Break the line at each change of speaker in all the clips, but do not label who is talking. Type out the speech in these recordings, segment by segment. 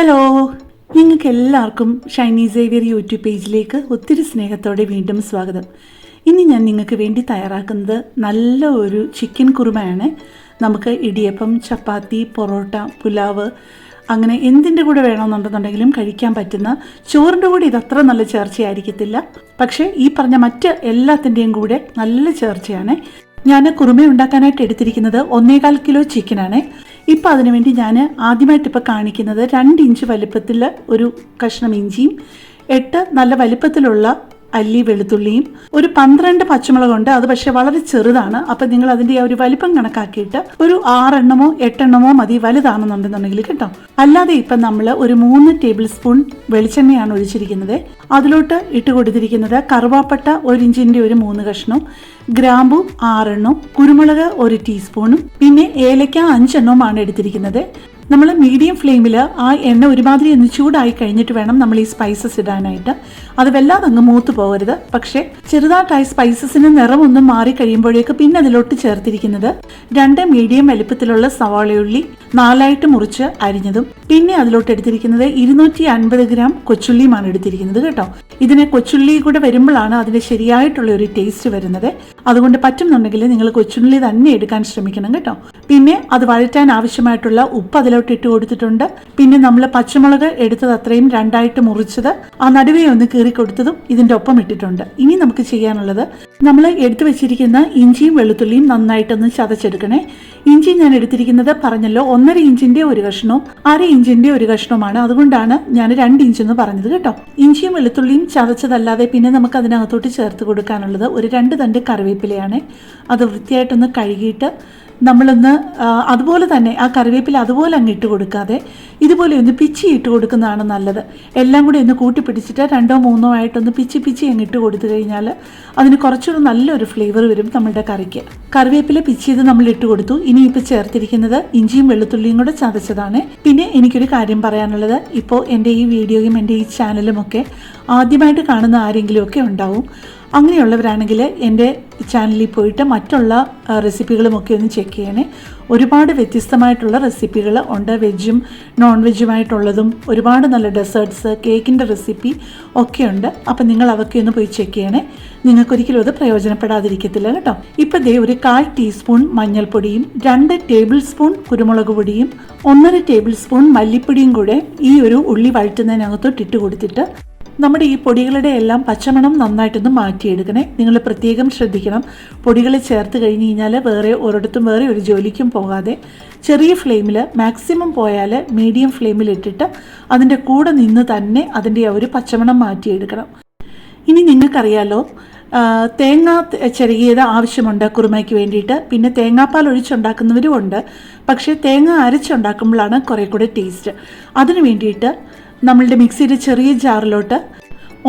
Hello നിങ്ങൾക്ക് എല്ലാവർക്കും Shiny Xavier YouTube പേജിലേക്ക് ഒത്തിരി സ്നേഹത്തോടെ വീണ്ടും സ്വാഗതം. ഇന്ന് ഞാൻ നിങ്ങൾക്ക് വേണ്ടി തയ്യാറാക്കുന്നത് നല്ല ഒരു ചിക്കൻ കുറുമയാണ്. നമുക്ക് ഇടിയപ്പം ചപ്പാത്തി പൊറോട്ട പുലാവ് അങ്ങനെ എന്തിന്റെ കൂടെ വേണമെന്നുണ്ടെന്നുണ്ടെങ്കിലും കഴിക്കാൻ പറ്റുന്ന ചോറിന്റെ കൂടെ ഇതത്ര നല്ല ചേർച്ചയായിരിക്കത്തില്ല. പക്ഷേ ഈ പറഞ്ഞ മറ്റ് എല്ലാത്തിന്റെയും കൂടെ നല്ല ചേർച്ചയാണ്. ഞാൻ കുറുമ ഉണ്ടാക്കാനായിട്ട് എടുത്തിരിക്കുന്നത് ഒന്നേകാൽ കിലോ ചിക്കനാണ് ഇപ്പം അതിനുവേണ്ടി ഞാൻ ആദ്യമായിട്ട് ഇപ്പോൾ കാണിക്കുന്നത് രണ്ട് ഇഞ്ച് വലിപ്പത്തിൽ ഒരു കഷ്ണം ഇഞ്ചിയും എട്ട് നല്ല വലിപ്പത്തിലുള്ള അല്ലി വെളുത്തുള്ളിയും ഒരു പന്ത്രണ്ട് പച്ചമുളകുണ്ട് അത് പക്ഷെ വളരെ ചെറുതാണ്. അപ്പം നിങ്ങൾ അതിന്റെ ഒരു വലിപ്പം കണക്കാക്കിയിട്ട് ഒരു ആറെണ്ണമോ എട്ടെണ്ണമോ മതി. വലുതാണെന്നുണ്ടെന്നുണ്ടെങ്കിൽ കേട്ടോ. അല്ലാതെ ഇപ്പം നമ്മൾ ഒരു മൂന്ന് ടേബിൾ സ്പൂൺ വെളിച്ചെണ്ണയാണ് ഒഴിച്ചിരിക്കുന്നത്. അതിലോട്ട് ഇട്ട് കൊടുത്തിരിക്കുന്നത് കറുവാപ്പട്ട ഒരു ഇഞ്ചിന്റെ ഒരു മൂന്ന് കഷ്ണവും ഗ്രാമ്പു ആറെണ്ണവും കുരുമുളക് ഒരു ടീസ്പൂണും പിന്നെ ഏലക്ക അഞ്ചെണ്ണവുമാണ് എടുത്തിരിക്കുന്നത്. നമ്മൾ മീഡിയം ഫ്ലെയിമിൽ ആ എണ്ണ ഒരുമാതിരി ഒന്ന് ചൂടായി കഴിഞ്ഞിട്ട് വേണം നമ്മൾ ഈ സ്പൈസസ് ഇടാനായിട്ട്. അത് വല്ലാതെ അങ്ങ് മൂത്ത് പോകരുത്. പക്ഷേ ചെറുതായിട്ടായി സ്പൈസസിന് നിറമൊന്നും മാറി കഴിയുമ്പോഴേക്ക് പിന്നെ അതിലോട്ട് ചേർത്തിരിക്കുന്നത് രണ്ട് മീഡിയം വലിപ്പത്തിലുള്ള സവാളയുള്ളി നാലായിട്ട് മുറിച്ച് അരിഞ്ഞതും പിന്നെ അതിലോട്ട് എടുത്തിരിക്കുന്നത് ഇരുന്നൂറ്റി അൻപത് ഗ്രാം കൊച്ചുള്ളിയുമാണ് എടുത്തിരിക്കുന്നത് കേട്ടോ. ഇതിനെ കൊച്ചുള്ളി കൂടെ വരുമ്പോഴാണ് അതിന്റെ ശരിയായിട്ടുള്ള ഒരു ടേസ്റ്റ് വരുന്നത്. അതുകൊണ്ട് പറ്റുന്നുണ്ടെങ്കിൽ നിങ്ങൾ കൊച്ചുള്ളി തന്നെ എടുക്കാൻ ശ്രമിക്കണം കേട്ടോ. പിന്നെ അത് വഴറ്റാൻ ആവശ്യമായിട്ടുള്ള ഉപ്പ് അതിലോട്ട് ഇട്ട് കൊടുത്തിട്ടുണ്ട്. പിന്നെ നമ്മൾ പച്ചമുളക് എടുത്തത് അത്രയും രണ്ടായിട്ട് മുറിച്ചത്. ആ നടുവേ ഒന്ന് കീറി കൊടുത്തതും ഇതിന്റെ ഒപ്പം ഇട്ടിട്ടുണ്ട്. ഇനി നമുക്ക് ചെയ്യാനുള്ളത് നമ്മൾ എടുത്തു വെച്ചിരിക്കുന്ന ഇഞ്ചിയും വെളുത്തുള്ളിയും നന്നായിട്ടൊന്ന് ചതച്ചെടുക്കണേ. ഇഞ്ചി ഞാൻ എടുത്തിരിക്കുന്നത് പറഞ്ഞല്ലോ ഒന്നര ഇഞ്ചിന്റെ ഒരു കഷ്ണവും അര ഇഞ്ചിന്റെ ഒരു കഷ്ണവുമാണ്. അതുകൊണ്ടാണ് ഞാൻ രണ്ട് ഇഞ്ച് എന്ന് പറഞ്ഞത് കേട്ടോ. ഇഞ്ചിയും വെളുത്തുള്ളിയും ചതച്ചതല്ലാതെ പിന്നെ നമുക്ക് അതിനകത്തോട്ട് ചേർത്ത് കൊടുക്കാനുള്ളത് ഒരു രണ്ട് തണ്ട് കറിവേപ്പിലയാണ്. അത് വൃത്തിയായിട്ടൊന്ന് കഴുകിയിട്ട് നമ്മളൊന്ന് അതുപോലെ തന്നെ ആ കറിവേപ്പില അതുപോലെ അങ്ങ് ഇട്ട് കൊടുക്കാതെ ഇതുപോലെ ഒന്ന് പിച്ചി ഇട്ട് കൊടുക്കുന്നതാണ് നല്ലത്. എല്ലാം കൂടി ഒന്ന് കൂട്ടി പിടിച്ചിട്ട് രണ്ടോ മൂന്നോ ആയിട്ടൊന്ന് പിച്ചി പിച്ചി അങ്ങ് ഇട്ട് കൊടുത്തു കഴിഞ്ഞാൽ അതിന് കുറച്ചൊരു നല്ലൊരു ഫ്ലേവർ വരും നമ്മുടെ കറിക്ക്. കറിവേപ്പില പിച്ചിയത് നമ്മൾ ഇട്ട് കൊടുത്തു. ഇനി ഇപ്പോൾ ചേർത്തിരിക്കുന്നത് ഇഞ്ചിയും വെളുത്തുള്ളിയും കൂടെ ചതച്ചതാണ്. പിന്നെ എനിക്കൊരു കാര്യം പറയാനുള്ളത്. ഇപ്പോൾ എന്റെ ഈ വീഡിയോയും എന്റെ ഈ ചാനലും ഒക്കെ ആദ്യമായിട്ട് കാണുന്ന ആരെങ്കിലും ഒക്കെ ഉണ്ടാവും. അങ്ങനെയുള്ളവരാണെങ്കിൽ എന്റെ ചാനലിൽ പോയിട്ട് മറ്റുള്ള റെസിപ്പികളുമൊക്കെ ഒന്ന് ചെക്ക് ചെയ്യണേ. ഒരുപാട് വ്യത്യസ്തമായിട്ടുള്ള റെസിപ്പികൾ ഉണ്ട്. വെജും നോൺ വെജുമായിട്ടുള്ളതും ഒരുപാട് നല്ല ഡെസേർട്ട്സ് കേക്കിന്റെ റെസിപ്പി ഒക്കെയുണ്ട് അപ്പം നിങ്ങൾ അതൊക്കെ ഒന്ന് പോയി ചെക്ക് ചെയ്യണേ. നിങ്ങൾക്കൊരിക്കലും അത് പ്രയോജനപ്പെടാതിരിക്കത്തില്ല കേട്ടോ. ഇപ്പം ദേ ഒരു കാൽ ടീസ്പൂൺ മഞ്ഞൾപ്പൊടിയും രണ്ട് ടേബിൾ സ്പൂൺ കുരുമുളക് പൊടിയും ഒന്നര ടേബിൾ സ്പൂൺ മല്ലിപ്പൊടിയും കൂടെ ഈ ഒരു ഉള്ളി വഴറ്റുന്നതിനകത്തോട്ട് ഇട്ട് കൊടുത്തിട്ട് നമ്മുടെ ഈ പൊടികളുടെ എല്ലാം പച്ചമണം നന്നായിട്ടൊന്ന് മാറ്റിയെടുക്കണേ. നിങ്ങൾ പ്രത്യേകം ശ്രദ്ധിക്കണം. പൊടികൾ ചേർത്ത് കഴിഞ്ഞ് കഴിഞ്ഞാൽ വേറെ ഒരിടത്തും വേറെ ഒരു ജോലിക്കും പോകാതെ ചെറിയ ഫ്ലെയിമിൽ മാക്സിമം പോയാൽ മീഡിയം ഫ്ലെയിമിൽ ഇട്ടിട്ട് അതിന്റെ കൂടെ നിന്ന് തന്നെ അതിന്റെ ഒരു പച്ചമണം മാറ്റിയെടുക്കണം. ഇനി നിങ്ങൾക്കറിയാലോ തേങ്ങ ചെറുകിയത് ആവശ്യമുണ്ട് കുറുമയ്ക്ക് വേണ്ടിയിട്ട്. പിന്നെ തേങ്ങാപ്പാൽ ഒഴിച്ചുണ്ടാക്കുന്നവരും ഉണ്ട്. പക്ഷേ തേങ്ങ അരച്ചുണ്ടാക്കുമ്പോഴാണ് കുറേ കൂടെ ടേസ്റ്റ്. അതിന് വേണ്ടിയിട്ട് നമ്മളുടെ മിക്സിയുടെ ചെറിയ ജാറിലോട്ട്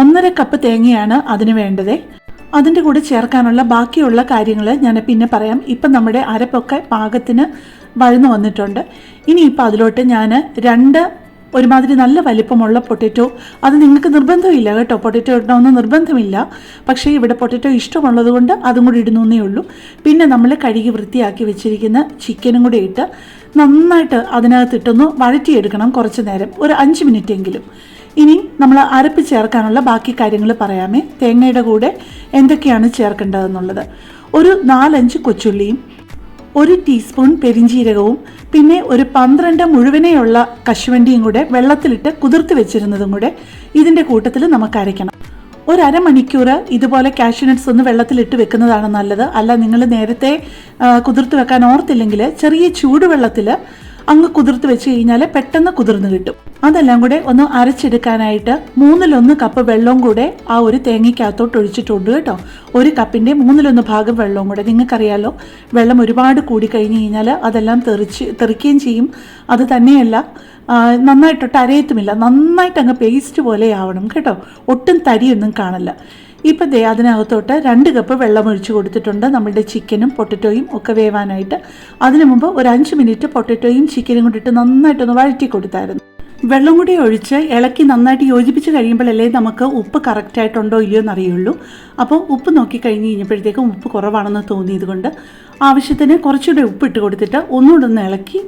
ഒന്നര കപ്പ് തേങ്ങയാണ് അതിന് വേണ്ടത്. അതിന്റെ കൂടെ ചേർക്കാനുള്ള ബാക്കിയുള്ള കാര്യങ്ങൾ ഞാൻ പിന്നെ പറയാം. ഇപ്പം നമ്മുടെ അരപ്പൊക്കെ പാകത്തിന് വഴന്നു വന്നിട്ടുണ്ട്. ഇനിയിപ്പോൾ അതിലോട്ട് ഞാൻ രണ്ട് ഒരുമാതിരി നല്ല വലിപ്പമുള്ള പൊട്ടറ്റോ അത് നിങ്ങൾക്ക് നിർബന്ധമില്ല കേട്ടോ. പൊട്ടറ്റോ ഇടണമെന്ന് നിർബന്ധമില്ല. പക്ഷേ ഇവിടെ പൊട്ടറ്റോ ഇഷ്ടമുള്ളത് കൊണ്ട് അതും കൂടി ഇടുന്നേ ഉള്ളൂ. പിന്നെ നമ്മൾ കഴുകി വൃത്തിയാക്കി വെച്ചിരിക്കുന്ന ചിക്കനും കൂടി ഇട്ട് നന്നായിട്ട് അതിനകത്തിട്ടൊന്ന് വഴറ്റിയെടുക്കണം കുറച്ച് നേരം ഒരു അഞ്ച് മിനിറ്റ് എങ്കിലും. ഇനി നമ്മൾ അരപ്പ് ചേർക്കാനുള്ള ബാക്കി കാര്യങ്ങൾ പറയാമേ. തേങ്ങയുടെ കൂടെ എന്തൊക്കെയാണ് ചേർക്കേണ്ടതെന്നുള്ളത്. ഒരു നാലഞ്ച് കൊച്ചുള്ളിയും ഒരു ടീസ്പൂൺ പെരിഞ്ജീരകവും പിന്നെ ഒരു പന്ത്രണ്ട് മുഴുവനെയുള്ള കശുവണ്ടിയും കൂടെ വെള്ളത്തിലിട്ട് കുതിർത്ത് വെച്ചിരുന്നതും കൂടെ ഇതിന്റെ കൂട്ടത്തിൽ നമുക്ക് അരയ്ക്കണം. ഒരു അരമണിക്കൂർ ഇതുപോലെ കാഷ്യൂനട്ട്സ് ഒന്ന് വെള്ളത്തിലിട്ട് വെക്കുന്നതാണ് നല്ലത്. അല്ല നിങ്ങൾ നേരത്തെ കുതിർത്ത് വെക്കാൻ ഓർത്തില്ലെങ്കിൽ ചെറിയ ചൂടുവെള്ളത്തിൽ അങ്ങ് കുതിർത്ത് വെച്ച് കഴിഞ്ഞാൽ പെട്ടെന്ന് കുതിർന്ന് കിട്ടും. അതെല്ലാം കൂടെ ഒന്ന് അരച്ചെടുക്കാനായിട്ട് മൂന്നിലൊന്ന് കപ്പ് വെള്ളവും കൂടെ ആ ഒരു തേങ്ങയ്ക്കകത്തോട്ട് ഒഴിച്ചിട്ടുണ്ട് കേട്ടോ. ഒരു കപ്പിന്റെ മൂന്നിലൊന്ന് ഭാഗം വെള്ളവും കൂടെ. നിങ്ങൾക്കറിയാലോ വെള്ളം ഒരുപാട് കൂടി കഴിഞ്ഞ് കഴിഞ്ഞാൽ അതെല്ലാം തെറിച്ച് തെറിക്കുകയും ചെയ്യും. അത് തന്നെയല്ല നന്നായിട്ടൊട്ട് അരയത്തുമില്ല. നന്നായിട്ട് അങ്ങ് പേസ്റ്റ് പോലെ ആവണം കേട്ടോ. ഒട്ടും തരിയൊന്നും കാണില്ല. ഇപ്പം ദേ അതിനകത്തോട്ട് രണ്ട് കപ്പ് വെള്ളം ഒഴിച്ച് കൊടുത്തിട്ടുണ്ട്. നമ്മുടെ ചിക്കനും പൊട്ടറ്റോയും ഒക്കെ വേവാനായിട്ട്. അതിനു മുമ്പ് ഒരു അഞ്ച് മിനിറ്റ് പൊട്ടറ്റോയും ചിക്കനും കൊണ്ടിട്ട് നന്നായിട്ടൊന്ന് വഴറ്റി കൊടുത്തായിരുന്നു. വെള്ളം കൂടി ഒഴിച്ച് ഇളക്കി നന്നായിട്ട് യോജിപ്പിച്ച് കഴിയുമ്പോഴല്ലേ നമുക്ക് ഉപ്പ് കറക്റ്റായിട്ടുണ്ടോ ഇല്ലയോ എന്നറിയുള്ളൂ. അപ്പോൾ ഉപ്പ് നോക്കി കഴിഞ്ഞ് കഴിഞ്ഞപ്പോഴത്തേക്കും ഉപ്പ് കുറവാണെന്ന് തോന്നിയത് കൊണ്ട് ആവശ്യത്തിന് കുറച്ചുകൂടെ ഉപ്പ് ഇട്ട് കൊടുത്തിട്ട് ഒന്നുകൂടെ ഒന്ന് ഇളക്കി.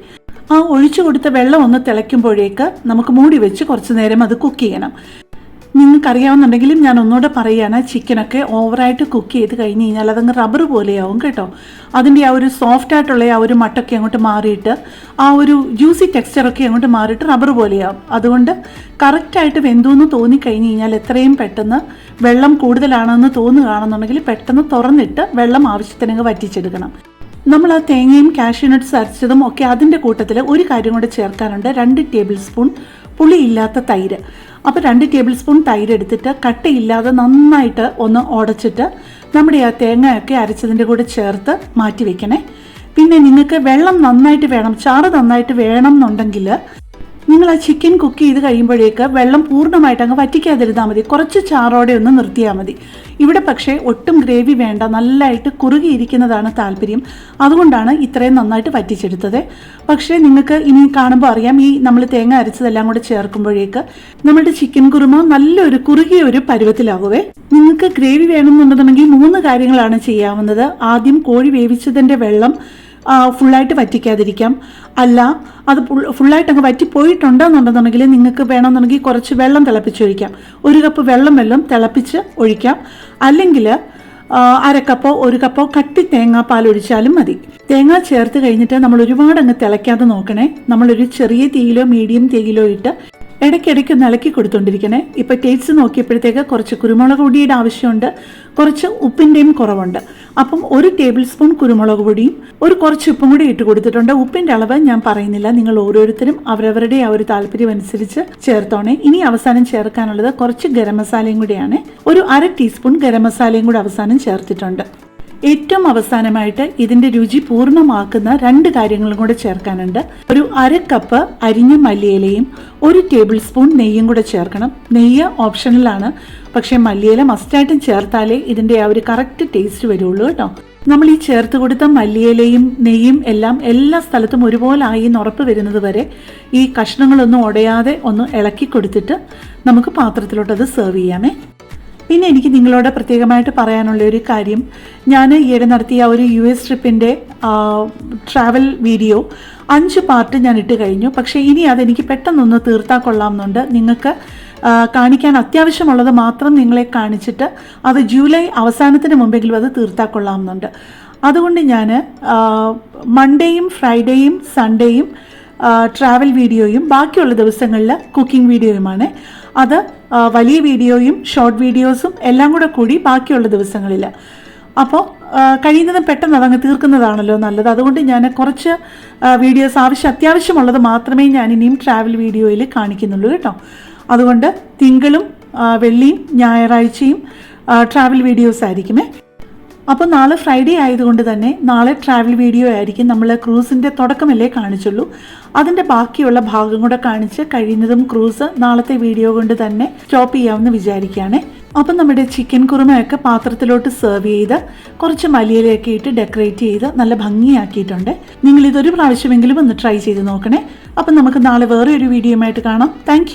ആ ഒഴിച്ചു കൊടുത്ത വെള്ളം ഒന്ന് തിളയ്ക്കുമ്പോഴേക്ക് നമുക്ക് മൂടി വെച്ച് കുറച്ച് നേരം അത് കുക്ക് ചെയ്യണം. നിങ്ങൾക്കറിയാവുന്നുണ്ടെങ്കിലും ഞാൻ ഒന്നുകൂടെ പറയുകയാണ് ചിക്കനൊക്കെ ഓവറായിട്ട് കുക്ക് ചെയ്ത് കഴിഞ്ഞ് കഴിഞ്ഞാൽ അതങ്ങ് റബ്ബർ പോലെയാവും കേട്ടോ. അതിന്റെ ആ ഒരു സോഫ്റ്റ് ആയിട്ടുള്ള ആ ഒരു മട്ടൊക്കെ അങ്ങോട്ട് മാറിയിട്ട് ആ ഒരു ജ്യൂസി ടെക്സ്ചറൊക്കെ അങ്ങോട്ട് മാറിയിട്ട് റബ്ബർ പോലെയാവും. അതുകൊണ്ട് കറക്റ്റായിട്ട് വെന്തു എന്ന് തോന്നി തോന്നിക്കഴിഞ്ഞ് കഴിഞ്ഞാൽ എത്രയും പെട്ടെന്ന് വെള്ളം കൂടുതലാണെന്ന് തോന്നുകയാണെന്നുണ്ടെങ്കിൽ പെട്ടെന്ന് തുറന്നിട്ട് വെള്ളം ആവശ്യത്തിനങ്ങ് വറ്റിച്ചെടുക്കണം. നമ്മൾ ആ തേങ്ങയും കാഷ്യൂ നട്ട്സ് അരച്ചതും ഒക്കെ അതിന്റെ കൂട്ടത്തിൽ ഒരു കാര്യം കൂടെ ചേർക്കാനുണ്ട്. രണ്ട് ടേബിൾ സ്പൂൺ പുളിയില്ലാത്ത തൈര്. അപ്പോൾ രണ്ട് ടേബിൾ സ്പൂൺ തൈര് എടുത്തിട്ട് കട്ടയില്ലാതെ നന്നായിട്ട് ഒന്ന് ഉടച്ചിട്ട് നമ്മുടെ ആ തേങ്ങയൊക്കെ അരച്ചതിന്റെ കൂടെ ചേർത്ത് മാറ്റി വെക്കണേ. പിന്നെ നിങ്ങൾക്ക് വെള്ളം നന്നായിട്ട് വേണം ചാറ് നന്നായിട്ട് വേണം എന്നുണ്ടെങ്കിൽ നിങ്ങൾ ആ ചിക്കൻ കുക്ക് ചെയ്ത് കഴിയുമ്പോഴേക്ക് വെള്ളം പൂർണമായിട്ട് അങ്ങ് വറ്റിക്കാതിരുന്നാൽ മതി. കുറച്ച് ചാറോടെ ഒന്ന് നിർത്തിയാൽ മതി. ഇവിടെ പക്ഷേ ഒട്ടും ഗ്രേവി വേണ്ട നല്ലതായിട്ട് കുറുകിയിരിക്കുന്നതാണ് താല്പര്യം. അതുകൊണ്ടാണ് ഇത്രയും നന്നായിട്ട് വറ്റിച്ചെടുത്തത്. പക്ഷേ നിങ്ങൾക്ക് ഇനി കാണുമ്പോൾ അറിയാം ഈ നമ്മൾ തേങ്ങ അരച്ചതെല്ലാം കൂടെ ചേർക്കുമ്പോഴേക്ക് നമ്മുടെ ചിക്കൻ കുറുമ നല്ലൊരു കുറുകിയ ഒരു പരുവത്തിലാകുവേ. നിങ്ങൾക്ക് ഗ്രേവി വേണമെന്നുണ്ടെന്നുണ്ടെങ്കിൽ മൂന്ന് കാര്യങ്ങളാണ് ചെയ്യാവുന്നത്. ആദ്യം കോഴി വേവിച്ചതിന്റെ വെള്ളം ഫുള്ളായിട്ട് വറ്റിക്കാതിരിക്കാം. അല്ല അത് ഫുള്ളായിട്ട് അങ്ങ് വറ്റിപ്പോയിട്ടുണ്ടെന്നുണ്ടെന്നുണ്ടെങ്കിൽ നിങ്ങൾക്ക് വേണമെന്നുണ്ടെങ്കിൽ കുറച്ച് വെള്ളം തിളപ്പിച്ച് ഒഴിക്കാം. ഒരു കപ്പ് വെള്ളം വെള്ളം തിളപ്പിച്ച് ഒഴിക്കാം. അല്ലെങ്കിൽ അരക്കപ്പോ അര കപ്പോ ഒരു കപ്പോ കട്ടി തേങ്ങാപ്പാൽ ഒഴിച്ചാലും മതി. തേങ്ങ ചേർത്ത് കഴിഞ്ഞിട്ട് നമ്മൾ ഒരുപാട് അങ്ങ് തിളയ്ക്കാതെ നോക്കണേ. നമ്മളൊരു ചെറിയ തീയിലോ മീഡിയം തീയിലോ ഇട്ട് ഇടയ്ക്കിടയ്ക്ക് ഇളക്കി കൊടുത്തോണ്ടിരിക്കണേ. ഇപ്പൊ ടേസ്റ്റ് നോക്കിയപ്പോഴത്തേക്ക് കുറച്ച് കുരുമുളക് പൊടിയുടെ ആവശ്യമുണ്ട്. കുറച്ച് ഉപ്പിന്റെയും കുറവുണ്ട്. അപ്പം ഒരു ടേബിൾ സ്പൂൺ കുരുമുളക് പൊടിയും ഒരു കുറച്ച് ഉപ്പും കൂടി ഇട്ട് കൊടുത്തിട്ടുണ്ട്. ഉപ്പിന്റെ അളവ് ഞാൻ പറയുന്നില്ല. നിങ്ങൾ ഓരോരുത്തരും അവരവരുടെ ആ ഒരു താല്പര്യം അനുസരിച്ച് ചേർത്തോണേ. ഇനി അവസാനം ചേർക്കാനുള്ളത് കുറച്ച് ഗരം മസാലയും കൂടിയാണ്. ഒരു അര ടീസ്പൂൺ ഗരം മസാലയും കൂടി അവസാനം ചേർത്തിട്ടുണ്ട്. ഏറ്റവും അവസാനമായിട്ട് ഇതിന്റെ രുചി പൂർണമാക്കുന്ന രണ്ട് കാര്യങ്ങളും കൂടെ ചേർക്കാനുണ്ട്. ഒരു അര കപ്പ് അരിഞ്ഞ മല്ലിയിലയും ഒരു ടേബിൾ സ്പൂൺ നെയ്യും കൂടെ ചേർക്കണം. നെയ്യ് ഓപ്ഷണലാണ് പക്ഷേ മല്ലിയില മസ്റ്റായിട്ടും ചേർത്താലേ ഇതിന്റെ ആ ഒരു കറക്റ്റ് ടേസ്റ്റ് വരുള്ളൂ കേട്ടോ. നമ്മൾ ഈ ചേർത്ത് കൊടുത്ത മല്ലിയിലയും നെയ്യും എല്ലാം എല്ലാ സ്ഥലത്തും ഒരുപോലെ ആയി എന്ന് ഉറപ്പ് വരുന്നത് വരെ ഈ കഷ്ണങ്ങളൊന്നും ഉടയാതെ ഒന്ന് ഇളക്കി കൊടുത്തിട്ട് നമുക്ക് പാത്രത്തിലോട്ട് അത് സെർവ് ചെയ്യാമേ. പിന്നെ എനിക്ക് നിങ്ങളോട് പ്രത്യേകമായിട്ട് പറയാനുള്ള ഒരു കാര്യം. ഞാൻ ഈയിടെ നടത്തിയ ഒരു യു എസ് ട്രിപ്പിന്റെ ട്രാവൽ വീഡിയോ അഞ്ച് പാർട്ട് ഞാൻ ഇട്ട് കഴിഞ്ഞു. പക്ഷേ ഇനി അതെനിക്ക് പെട്ടെന്നൊന്ന് തീർത്താൽ കൊള്ളാമെന്നുണ്ട് നിങ്ങൾക്ക് കാണിക്കാൻ അത്യാവശ്യമുള്ളത് മാത്രം നിങ്ങളെ കാണിച്ചിട്ട് അത് ജൂലൈ അവസാനത്തിന് മുമ്പെങ്കിലും അത് തീർത്താൽ കൊള്ളാമെന്നുണ്ട് അതുകൊണ്ട് ഞാൻ മൺഡേയും ഫ്രൈഡേയും സൺഡേയും ട്രാവൽ വീഡിയോയും ബാക്കിയുള്ള ദിവസങ്ങളിൽ കുക്കിംഗ് വീഡിയോയുമാണ് അത് വലിയ വീഡിയോയും ഷോർട്ട് വീഡിയോസും എല്ലാം കൂടെ കൂടി ബാക്കിയുള്ള ദിവസങ്ങളിൽ അപ്പോൾ കഴിയുന്നതും പെട്ടെന്ന് അതങ്ങ് തീർക്കുന്നതാണല്ലോ നല്ലത്. അതുകൊണ്ട് ഞാൻ കുറച്ച് വീഡിയോസ് ആവശ്യം അത്യാവശ്യമുള്ളത് മാത്രമേ ഞാൻ ഇനിയും ട്രാവൽ വീഡിയോയിൽ കാണിക്കുന്നുള്ളൂ കേട്ടോ. അതുകൊണ്ട് തിങ്കളും വെള്ളിയും ഞായറാഴ്ചയും ട്രാവൽ വീഡിയോസ് ആയിരിക്കുമേ. അപ്പോൾ നാളെ ഫ്രൈഡേ ആയതുകൊണ്ട് തന്നെ നാളെ ട്രാവൽ വീഡിയോ ആയിരിക്കും നമ്മൾ ക്രൂസിന്റെ തുടക്കമല്ലേ കാണിച്ചുള്ളൂ. അതിന്റെ ബാക്കിയുള്ള ഭാഗം കൂടെ കാണിച്ച് കഴിയുന്നതും ക്രൂസ് നാളത്തെ വീഡിയോ കൊണ്ട് തന്നെ സ്റ്റോപ്പ് ചെയ്യാമെന്ന് വിചാരിക്കുകയാണ്. അപ്പം നമ്മുടെ ചിക്കൻ കുറുമയൊക്കെ പാത്രത്തിലോട്ട് സെർവ് ചെയ്ത് കുറച്ച് മലിയിലൊക്കെ ഇട്ട് ഡെക്കറേറ്റ് ചെയ്ത് നല്ല ഭംഗിയാക്കിയിട്ടുണ്ട്. നിങ്ങൾ ഇതൊരു പ്രാവശ്യമെങ്കിലും ഒന്ന് ട്രൈ ചെയ്ത് നോക്കണേ. അപ്പം നമുക്ക് നാളെ വേറെ ഒരു വീഡിയോ ആയിട്ട് കാണാം. താങ്ക്